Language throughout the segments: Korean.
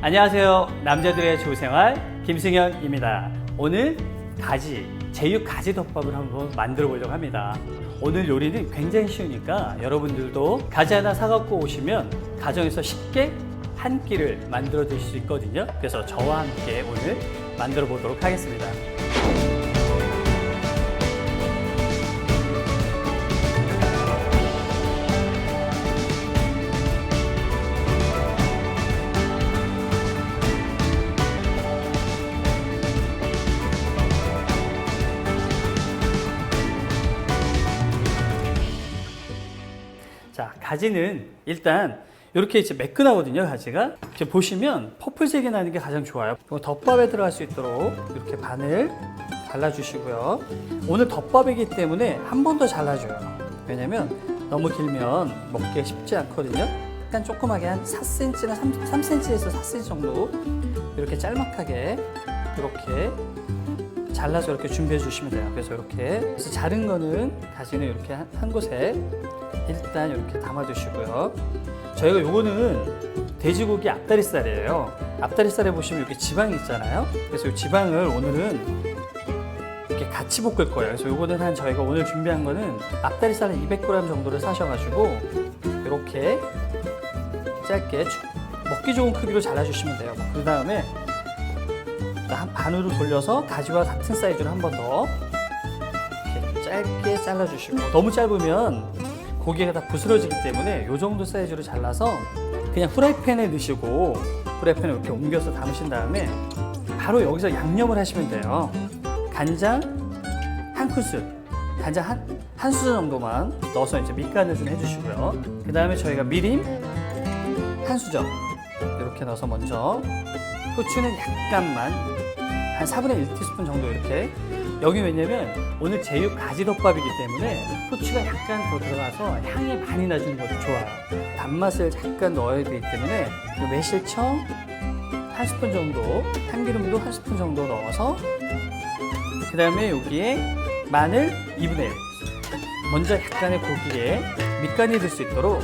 안녕하세요. 남자들의 조생활 김승현입니다. 오늘 가지, 제육 가지 덮밥을 한번 만들어 보려고 합니다. 오늘 요리는 굉장히 쉬우니까 여러분들도 가지 하나 사갖고 오시면 가정에서 쉽게 한 끼를 만들어 드실 수 있거든요. 그래서 저와 함께 오늘 만들어 보도록 하겠습니다. 자, 가지는 일단 이렇게 이제 매끈하거든요, 가지가. 이렇게 보시면 퍼플색이 나는 게 가장 좋아요. 덮밥에 들어갈 수 있도록 이렇게 반을 잘라주시고요. 오늘 덮밥이기 때문에 한 번 더 잘라줘요. 왜냐면 너무 길면 먹기가 쉽지 않거든요. 약간 조그맣게 한 4cm나 3, 3cm에서 4cm 정도 이렇게 짤막하게 이렇게 잘라서 이렇게 준비해 주시면 돼요. 그래서 이렇게 그래서 자른 거는 가지는 이렇게 한, 한 곳에 일단 이렇게 담아 두시고요. 저희가 요거는 돼지고기 앞다리살이에요. 앞다리살에 보시면 이렇게 지방이 있잖아요. 그래서 이 지방을 오늘은 이렇게 같이 볶을 거예요. 그래서 요거는 한 저희가 오늘 준비한 거는 앞다리살 한 200g 정도를 사셔가지고 이렇게 짧게 주- 먹기 좋은 크기로 잘라주시면 돼요. 그 다음에 한 반으로 돌려서 가지와 같은 사이즈로 한 번 더 짧게 잘라주시고 너무 짧으면 고기가 다 부스러지기 때문에 이 정도 사이즈로 잘라서 그냥 후라이팬에 넣으시고 후라이팬에 이렇게 옮겨서 담으신 다음에 바로 여기서 양념을 하시면 돼요. 간장 한 큰술, 간장 한, 한 수저 정도만 넣어서 이제 밑간을 좀 해주시고요. 그 다음에 저희가 미림 한 수저 이렇게 넣어서 먼저 후추는 약간만 한 4분의 1 티스푼 정도 이렇게 여기 왜냐면 오늘 제육 가지덮밥이기 때문에 후추가 약간 더 들어가서 향이 많이 나주는 것도 좋아요. 단맛을 잠깐 넣어야 되기 때문에 이 매실청 한 스푼 정도 참기름도 한 스푼 정도 넣어서 그 다음에 여기에 마늘 2분의 1 먼저 약간의 고기에 밑간이 될수 있도록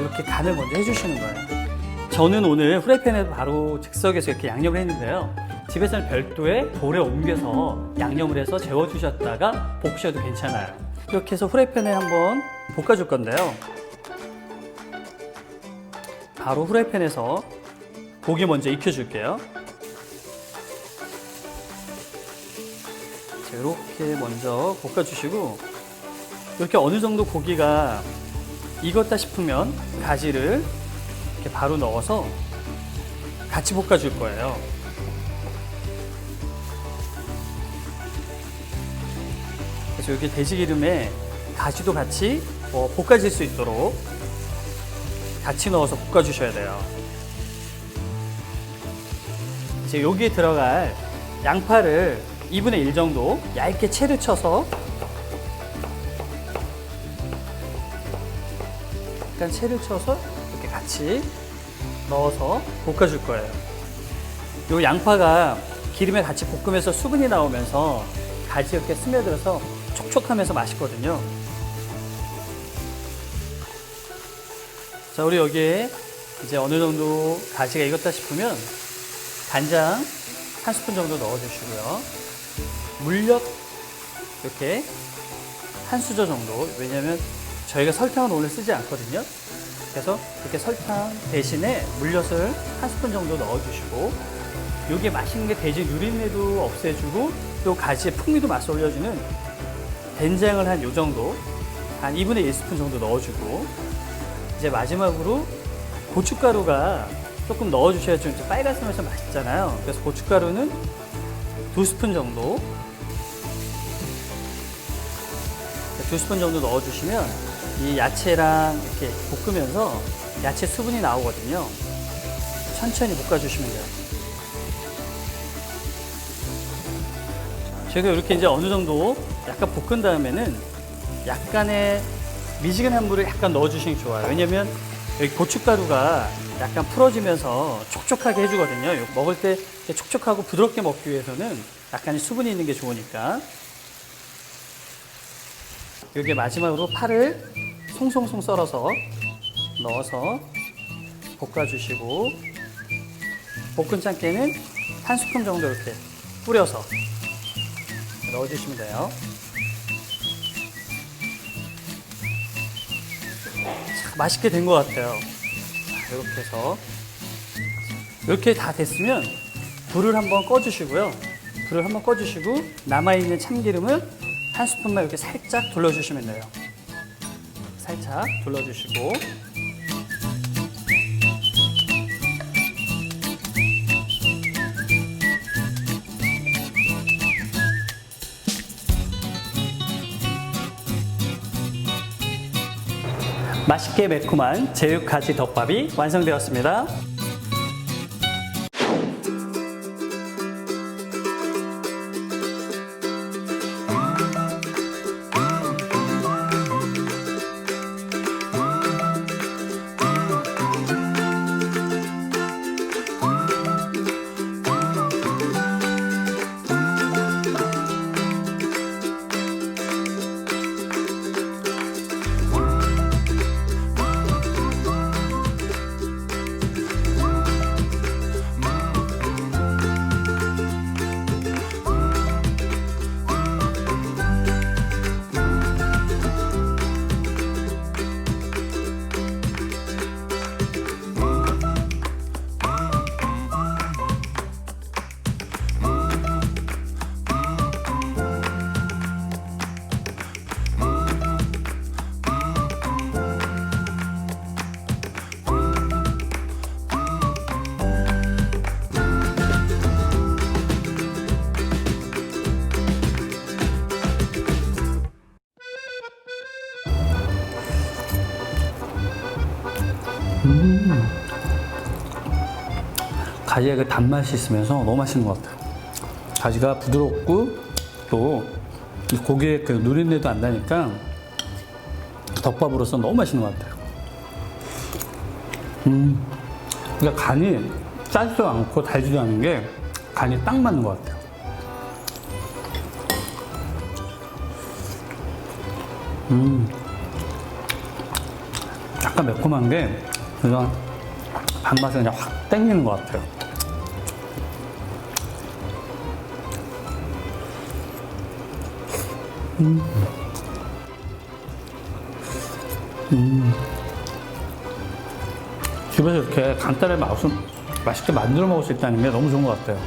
이렇게 간을 먼저 해주시는 거예요. 저는 오늘 후라이팬에 바로 즉석에서 이렇게 양념을 했는데요. 집에서는 별도의 볼에 옮겨서 양념을 해서 재워주셨다가 볶으셔도 괜찮아요. 이렇게 해서 후라이팬에 한번 볶아줄 건데요. 바로 후라이팬에서 고기 먼저 익혀줄게요. 자, 이렇게 먼저 볶아주시고 이렇게 어느 정도 고기가 익었다 싶으면 가지를 이렇게 바로 넣어서 같이 볶아줄 거예요. 그래서 여기 돼지기름에 가지도 같이 어, 볶아질 수 있도록 같이 넣어서 볶아주셔야 돼요. 이제 여기에 들어갈 양파를 2분의 1 정도 얇게 채를 쳐서 약간 채를 쳐서 이렇게 같이 넣어서 볶아줄 거예요. 이 양파가 기름에 같이 볶으면서 수분이 나오면서 가지 이렇게 스며들어서 촉촉하면서 맛있거든요. 자, 우리 여기에 이제 어느 정도 가지가 익었다 싶으면 간장 한 스푼 정도 넣어주시고요. 물엿 이렇게 한 수저 정도. 왜냐면 저희가 설탕은 오늘 쓰지 않거든요. 그래서 이렇게 설탕 대신에 물엿을 한 스푼 정도 넣어주시고 이게 맛있는 게 돼지 누린내도 없애주고 또 가지의 풍미도 맛을 올려주는 된장을 한 요 정도 한 2분의 1스푼 정도 넣어주고 이제 마지막으로 고춧가루가 조금 넣어주셔야 좀 빨갛으면서 맛있잖아요. 그래서 고춧가루는 두 스푼 정도 두 스푼 정도 넣어주시면 이 야채랑 이렇게 볶으면서 야채 수분이 나오거든요. 천천히 볶아주시면 돼요. 제가 이렇게 이제 어느 정도 약간 볶은 다음에는 약간의 미지근한 물을 약간 넣어주시는 게 좋아요. 왜냐면 여기 고춧가루가 약간 풀어지면서 촉촉하게 해주거든요. 먹을 때 촉촉하고 부드럽게 먹기 위해서는 약간의 수분이 있는 게 좋으니까. 여기 마지막으로 파를 송송송 썰어서 넣어서 볶아주시고 볶은 참깨는 한 스푼 정도 이렇게 뿌려서 넣어주시면 돼요. 자, 맛있게 된 것 같아요. 자, 이렇게 해서 이렇게 다 됐으면 불을 한번 꺼주시고요. 불을 한번 꺼주시고 남아있는 참기름을 한 스푼만 이렇게 살짝 둘러주시면 돼요. 살짝 둘러주시고 맛있게 매콤한 제육 가지 덮밥이 완성되었습니다. 가지의 그 단맛이 있으면서 너무 맛있는 것 같아요. 가지가 부드럽고 또이 고기의 그 누린내도 안 나니까 덮밥으로서 너무 맛있는 것 같아요. 음, 그러니까 간이 짜지도 않고 달지도 않은 게 간이 딱 맞는 것 같아요. 음, 약간 매콤한 게 그냥 밥맛이 그냥 확 땡기는 것 같아요. 집에서 이렇게 간단하게 맛있- 맛있게 만들어 먹을 수 있다는 게 너무 좋은 것 같아요.